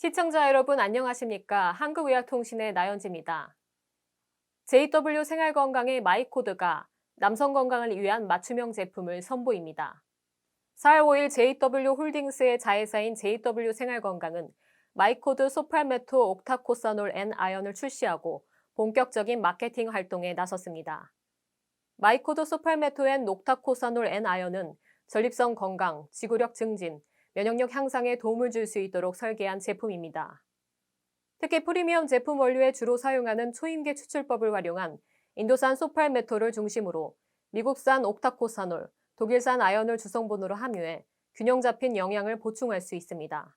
시청자 여러분 안녕하십니까? 한국의학통신의 나연지입니다. JW 생활건강의 마이코드가 남성 건강을 위한 맞춤형 제품을 선보입니다. 4월 5일 JW 홀딩스의 자회사인 JW 생활건강은 마이코드 소팔메토 옥타코사놀 N 아연을 출시하고 본격적인 마케팅 활동에 나섰습니다. 마이코드 소팔메토 N 옥타코사놀 N 아연은 전립선 건강, 지구력 증진, 면역력 향상에 도움을 줄 수 있도록 설계한 제품입니다. 특히 프리미엄 제품 원료에 주로 사용하는 초임계 추출법을 활용한 인도산 소팔메토를 중심으로 미국산 옥타코사놀, 독일산 아연을 주성분으로 함유해 균형 잡힌 영양을 보충할 수 있습니다.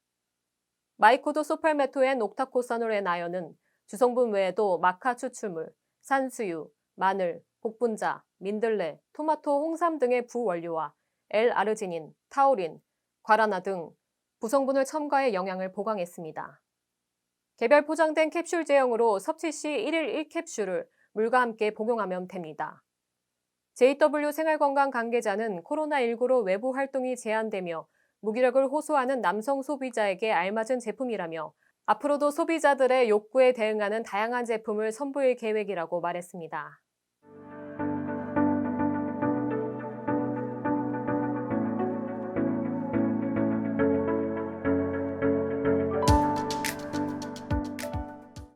마이코도 소팔메토엔 옥타코사놀 엔 아연은 주성분 외에도 마카 추출물, 산수유, 마늘, 복분자, 민들레, 토마토, 홍삼 등의 부원료와 L-아르지닌, 타우린, 과라나 등 부성분을 첨가해 영양을 보강했습니다. 개별 포장된 캡슐 제형으로 섭취 시 1일 1캡슐을 물과 함께 복용하면 됩니다. JW 생활건강 관계자는 코로나19로 외부 활동이 제한되며 무기력을 호소하는 남성 소비자에게 알맞은 제품이라며 앞으로도 소비자들의 욕구에 대응하는 다양한 제품을 선보일 계획이라고 말했습니다.